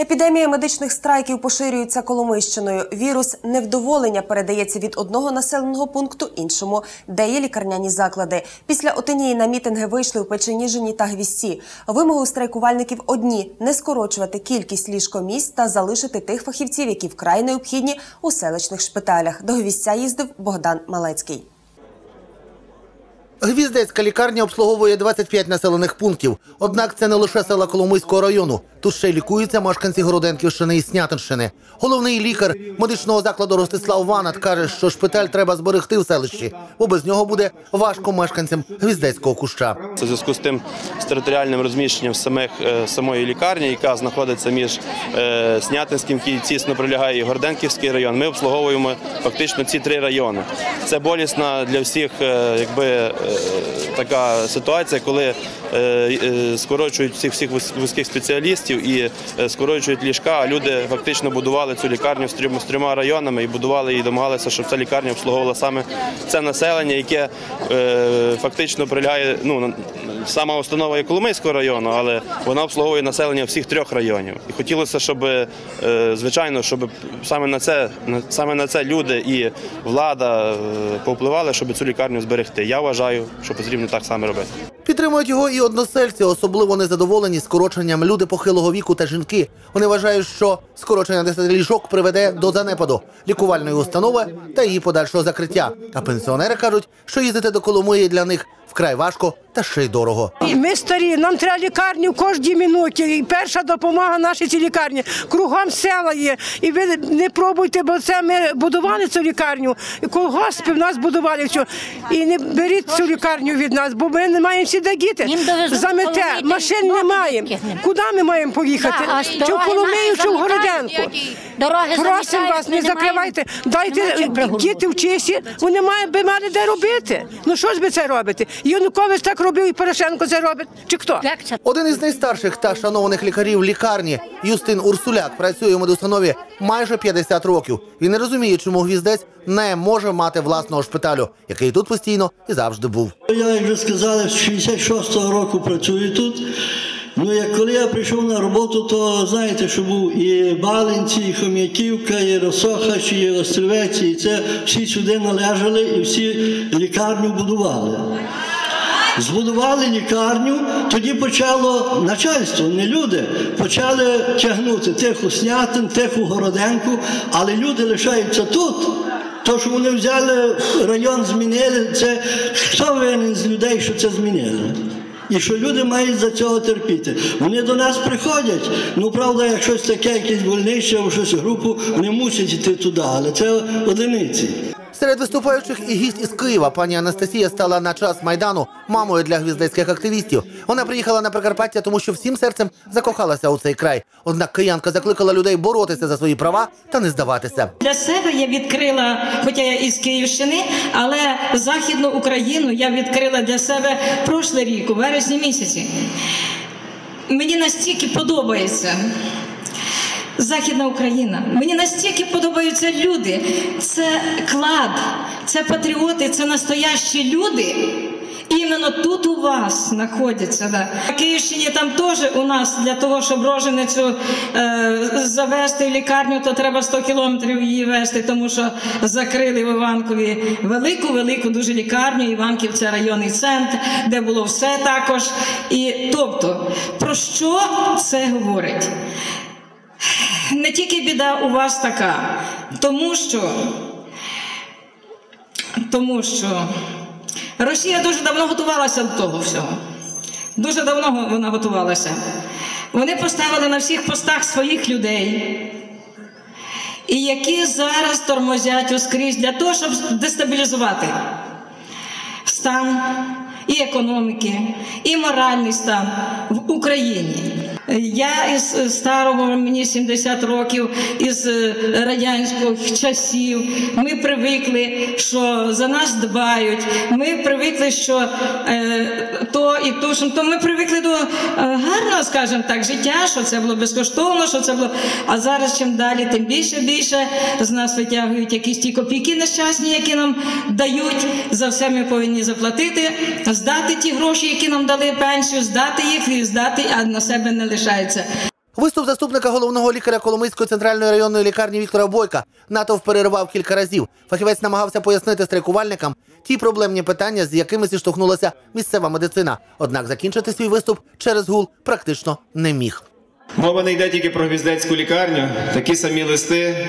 Епідемія медичних страйків поширюється Коломийщиною. Вірус невдоволення передається від одного населеного пункту іншому, де є лікарняні заклади. Після отинії на мітинги вийшли у Печеніжині та Гвісті. Вимоги у страйкувальників одні не скорочувати кількість ліжкомісць та залишити тих фахівців, які вкрай необхідні у селищних шпиталях. До Гвістя їздив Богдан Малецький. Гвіздецька лікарня обслуговує 25 населених пунктів. Однак це не лише села Коломийського району. Тут ще й лікуються мешканці Городенківщини і Снятинщини. Головний лікар медичного закладу Ростислав Ванат каже, що шпиталь треба зберегти в селищі, бо без нього буде важко мешканцям Гвіздецького куща. Це зв'язку з тим з територіальним розміщенням самих е, самої лікарні, яка знаходиться між е, Снятинським, який тісно прилягає і Горденківський район. Ми обслуговуємо фактично ці три райони. Це болісна для всіх, е, якби така ситуація, коли скорочують всіх всіх вуз- вузьких спеціалістів і е, скорочують ліжка. А люди фактично будували цю лікарню з трьома районами і будували і домагалися, щоб ця лікарня обслуговувала саме це населення, яке е, фактично прилягає. Ну сама установа є Коломийського району, але вона обслуговує населення всіх трьох районів. І хотілося, щоб е, звичайно, щоб саме на це саме на це люди і влада е, повпливали, щоб цю лікарню зберегти. Я вважаю, що потрібно так само робити. Підтримують його і односельці, особливо незадоволені скороченням люди похилого віку та жінки. Вони вважають, що скорочення 10 ліжок приведе до занепаду лікувальної установи та її подальшого закриття. А пенсіонери кажуть, що їздити до Коломиї для них вкрай важко та ще й дорого. Ми старі, нам треба лікарні в кожній минуті. І перша допомога нашій цій лікарні. Кругом села є. І ви не пробуйте, бо це ми будували цю лікарню. І колгоспи в нас будували все. І не беріть цю лікарню від нас, бо ми не маємо всі діти. Замете, машин не маємо. Куди ми маємо поїхати? Чи в Коломию, чи в Городенку? Просимо вас, не закривайте. Дайте діти в чисі, вони мають би мали де робити. Ну що ж ви це робите? Янукович так робив, і Порошенко це робить. Чи хто? Один із найстарших та шанованих лікарів лікарні Юстин Урсуляк працює у медустанові майже 50 років. Він не розуміє, чому гвіздець не може мати власного шпиталю, який тут постійно і завжди був. Я, як вже сказали, з 66-го року працюю тут. Ну, як коли я прийшов на роботу, то знаєте, що був і Балинці, і Хом'яківка, і Росохач, і Острівець, і це всі сюди належали і всі лікарню будували. Збудували лікарню, тоді почало начальство, не люди, почали тягнути тих у Снятин, тих у Городенку, але люди лишаються тут. То, що вони взяли район, змінили, це хто винен з людей, що це змінили? І що люди мають за цього терпіти. Вони до нас приходять. Ну, правда, як щось таке, якесь больнище або щось групу, вони мусять йти туди, але це одиниці. Серед виступаючих і гість із Києва пані Анастасія стала на час майдану мамою для гвіздецьких активістів. Вона приїхала на Прикарпаття, тому що всім серцем закохалася у цей край. Однак киянка закликала людей боротися за свої права та не здаватися. Для себе я відкрила, хоча я із Київщини, але Західну Україну я відкрила для себе прошлий рік, у вересні місяці. Мені настільки подобається. Західна Україна. Мені настільки подобаються люди. Це клад, це патріоти, це настоящі люди. Іменно тут у вас знаходяться. Да. На Київщині там теж у нас для того, щоб роженицю е, завести в лікарню, то треба 100 кілометрів її вести, тому що закрили в Іванкові велику, велику дуже лікарню. Іванків це районний центр, де було все також. І тобто, про що це говорить? Не тільки біда у вас така, тому що, тому що Росія дуже давно готувалася до того всього. Дуже давно вона готувалася. Вони поставили на всіх постах своїх людей, і які зараз тормозять оскрізь для того, щоб дестабілізувати стан і економіки, і моральний стан в Україні. Я із старого, мені 70 років, із е, радянських часів. Ми привикли, що за нас дбають. Ми привикли, що е, то і то, що то ми привикли до скажімо так, життя, що це було безкоштовно, що це було. А зараз чим далі, тим більше більше з нас витягують якісь ті копійки нещасні, які нам дають. За все ми повинні заплатити, здати ті гроші, які нам дали пенсію, здати їх і здати, а на себе не лишається. Виступ заступника головного лікаря Коломийської центральної районної лікарні Віктора Бойка натовп перервав кілька разів. Фахівець намагався пояснити страйкувальникам ті проблемні питання, з якими зіштовхнулася місцева медицина. Однак закінчити свій виступ через гул практично не міг. Мова не йде тільки про гвіздецьку лікарню. Такі самі листи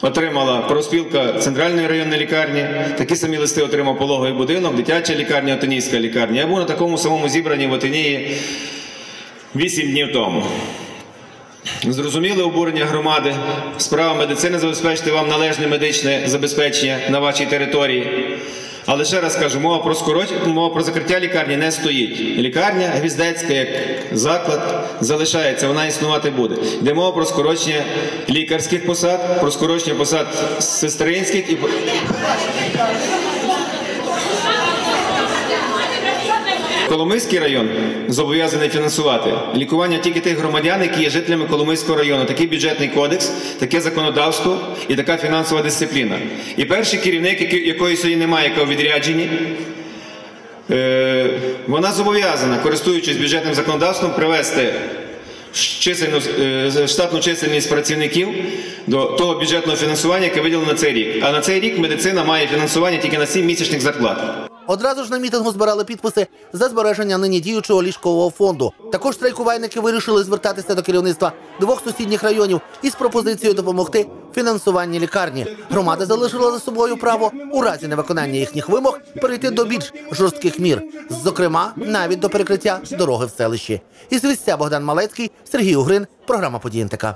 отримала профспілка центральної районної лікарні. Такі самі листи отримав пологовий будинок, дитяча лікарня, Отинійська лікарня. Я був на такому самому зібранні в Отинії 8 днів тому. Зрозуміли обурення громади, справа медицини забезпечити вам належне медичне забезпечення на вашій території. Але ще раз кажу, мова про скороч... мова про закриття лікарні не стоїть. Лікарня Гвіздецька як заклад залишається, вона існувати буде. Йде мова про скорочення лікарських посад, про скорочення посад сестринських і Коломийський район зобов'язаний фінансувати лікування тільки тих громадян, які є жителями Коломийського району. Такий бюджетний кодекс, таке законодавство і така фінансова дисципліна. І перший керівник, якої сьогодні немає, яка у відрядженні, е, вона зобов'язана, користуючись бюджетним законодавством, привести е, штатну чисельність працівників до того бюджетного фінансування, яке виділено на цей рік. А на цей рік медицина має фінансування тільки на 7 місячних зарплат. Одразу ж на мітингу збирали підписи за збереження нині діючого ліжкового фонду. Також страйкувальники вирішили звертатися до керівництва двох сусідніх районів із пропозицією допомогти фінансуванні лікарні. Громада залишила за собою право у разі невиконання їхніх вимог перейти до більш жорстких мір, зокрема навіть до перекриття дороги в селищі. Із вістя Богдан Малецький, Сергій Угрин, програма «Події НТК».